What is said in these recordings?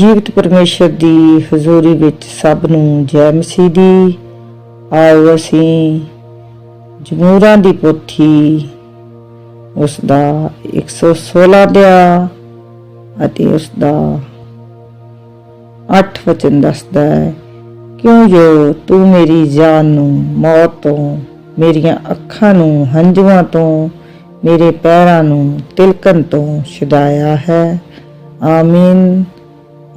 ਜੀਵਤ ਪਰਮੇਸ਼ਰ ਦੀ ਹਜ਼ੂਰੀ ਵਿੱਚ ਸਭ ਨੂੰ ਜੈ ਮਸੀਹ ਦੀ ਆਓ ਅਸੀਂ, ਜਮੂਰਾਂ ਦੀ ਪੋਥੀ, ਉਸ ਦਾ 116 ਦਿਆ ਅਤੇ ਉਸ ਦਾ 8 ਵਚਨ ਦੱਸਦਾ ਹੈ, ਕਿਉਂ ਜੋ ਤੂੰ ਮੇਰੀ ਜਾਨ ਨੂੰ ਮੌਤ ਤੋਂ, ਮੇਰੀਆਂ ਅੱਖਾਂ ਨੂੰ ਹੰਝੂਆਂ ਤੋਂ, ਮੇਰੇ ਪੈਰਾਂ ਨੂੰ ਤਿਲਕਣ ਤੋਂ ਛੁਡਾਇਆ ਹੈ? ਆਮੀਨ।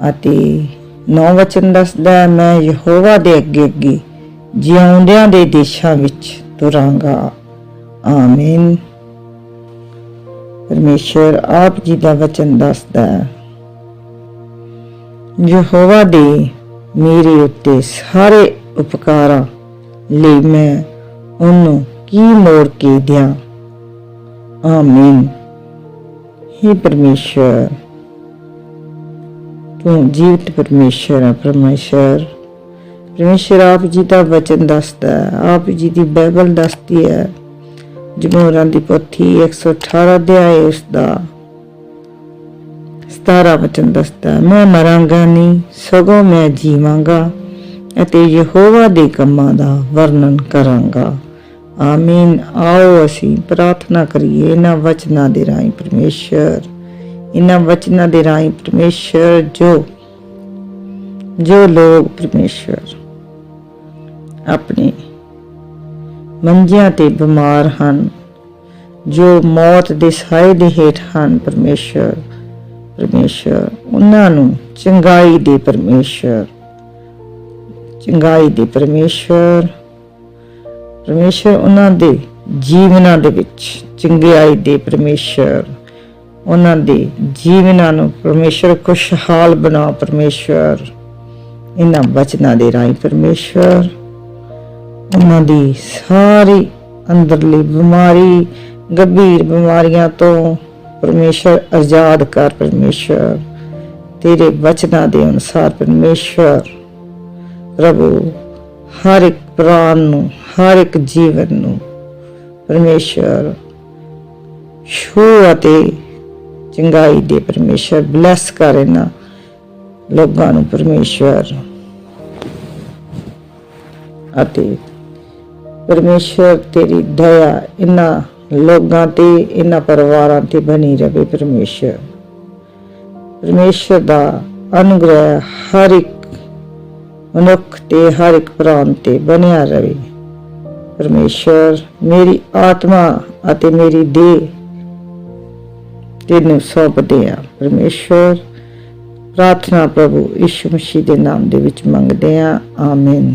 ਅਤੇ ਨੌ ਵਚਨ ਦੱਸਦਾ ਹੈ, ਮੈਂ ਯਹੋਵਾ ਦੇ ਅੱਗੇ ਅੱਗੇ ਜਿਉਂਦਿਆਂ ਦੇ ਦੇਸ਼ਾਂ ਵਿੱਚ ਤੁਰਾਂਗਾ। ਆਮੀਨ। ਪਰਮੇਸ਼ਰ ਆਪ ਜੀ ਦਾ ਵਚਨ ਦੱਸਦਾ ਹੈ ਯਹੋਵਾ ਦੇ ਮੇਰੇ ਉੱਤੇ ਸਾਰੇ ਉਪਕਾਰਾਂ ਲਈ ਮੈਂ ਉਹਨੂੰ ਕੀ ਮੋੜ ਕੇ ਦਿਆਂ? ਆਮੀਨ। हे ਪਰਮੇਸ਼ਰ ਜੀਵਤ ਪਰਮੇਸ਼ਰ ਆ, ਪਰਮੇਸ਼ਰ। ਪਰਮੇਸ਼ਰ ਆਪ ਜੀ ਦਾ ਵਚਨ ਦੱਸਦਾ ਆਪ ਜੀ ਦੀ ਬਾਈਬਲ ਦੱਸਦੀ ਹੈ। ਜਮੋਰਾਂ ਦੀ ਪੋਥੀ 118 ਅਧਿਆਇ ਉਸ ਦਾ 17 ਵਚਨ ਦੱਸਦਾ ਮੈਂ ਮਰਾਂਗਾ ਨਹੀਂ ਸਗੋਂ ਮੈਂ ਜੀਵਾਂਗਾ ਅਤੇ ਯਹੋਵਾ ਦੇ ਕੰਮਾਂ ਦਾ ਵਰਣਨ ਕਰਾਂਗਾ। ਆਮੀਨ। ਆਓ ਅਸੀਂ ਪ੍ਰਾਰਥਨਾ ਕਰੀਏ ਇਹਨਾਂ ਵਚਨਾਂ ਦੇ ਰਾਹੀਂ, ਪਰਮੇਸ਼ਰ। ਇਹਨਾਂ ਵਚਨਾਂ ਦੇ ਰਾਹੀਂ ਪਰਮੇਸ਼ਰ, ਜੋ ਜੋ ਲੋਕ ਪਰਮੇਸ਼ਰ ਆਪਣੇ ਮੰਜਿਆਂ ਤੇ ਬਿਮਾਰ ਹਨ, ਜੋ ਮੌਤ ਦੇ ਸਾਏ ਦੇ ਹੇਠ ਹਨ ਪਰਮੇਸ਼ਰ ਪਰਮੇਸ਼ਰ, ਉਹਨਾਂ ਨੂੰ ਚੰਗਾਈ ਦੇ ਪਰਮੇਸ਼ਰ, ਚੰਗਾਈ ਦੇ ਪਰਮੇਸ਼ਰ ਪਰਮੇਸ਼ਰ ਉਹਨਾਂ ਦੇ ਜੀਵਨਾਂ ਦੇ ਵਿੱਚ ਚੰਗਿਆਈ ਦੇ ਪਰਮੇਸ਼ਰ ਉਹਨਾਂ ਦੇ ਜੀਵਨਾਂ ਨੂੰ ਪਰਮੇਸ਼ਰ ਖੁਸ਼ਹਾਲ ਬਣਾ ਪਰਮੇਸ਼ਰ ਇਹਨਾਂ ਬਚਨਾਂ ਦੇ ਰਾਹੀਂ ਪਰਮੇਸ਼ਰ ਉਹਨਾਂ ਦੀ ਸਾਰੀ ਅੰਦਰਲੀ ਬਿਮਾਰੀ, ਗੰਭੀਰ ਬਿਮਾਰੀਆਂ ਤੋਂ ਪਰਮੇਸ਼ਰ ਆਜ਼ਾਦ ਕਰ ਪਰਮੇਸ਼ਰ ਤੇਰੇ ਬਚਨਾਂ ਦੇ ਅਨੁਸਾਰ ਪਰਮੇਸ਼ਰ ਪ੍ਰਭੂ, ਹਰ ਇੱਕ ਪ੍ਰਾਣ ਨੂੰ, ਹਰ ਇੱਕ ਜੀਵਨ ਨੂੰ ਪਰਮੇਸ਼ਰ ਛੂ ਅਤੇ ਚੰਗਾਈ ਦੇ ਪਰਮੇਸ਼ਰ, ਬਲੈਸ ਕਰ ਇਹਨਾਂ ਲੋਕਾਂ ਨੂੰ ਪਰਮੇਸ਼ਰ। ਅਤੇ ਪਰਮੇਸ਼ਰ ਤੇਰੀ ਦਇਆ ਇਹਨਾਂ ਲੋਕਾਂ ਤੇ, ਇਹਨਾਂ ਪਰਿਵਾਰਾਂ ਤੇ ਬਣੀ ਰਹੇ ਪਰਮੇਸ਼ਰ। ਪਰਮੇਸ਼ਰ ਦਾ ਅਨੁਗ੍ਰਹਿ ਹਰ ਇੱਕ ਮਨੁੱਖ ਤੇ ਹਰ ਇੱਕ ਪ੍ਰਾਂਤ ਤੇ ਬਣਿਆ ਰਹੇ ਪਰਮੇਸ਼ਰ ਮੇਰੀ ਆਤਮਾ ਅਤੇ ਮੇਰੀ ਦੇਹ ਤੈਨੂੰ ਸੌਂਪਦੇ ਆ। ਪਰਮੇਸ਼ਰ ਪ੍ਰਾਰਥਨਾ ਪ੍ਰਭੂ ਯਿਸੂ ਮਸੀਹ ਦੇ ਨਾਮ ਦੇ ਵਿੱਚ ਮੰਗਦੇ ਆ। ਆਮੀਨ।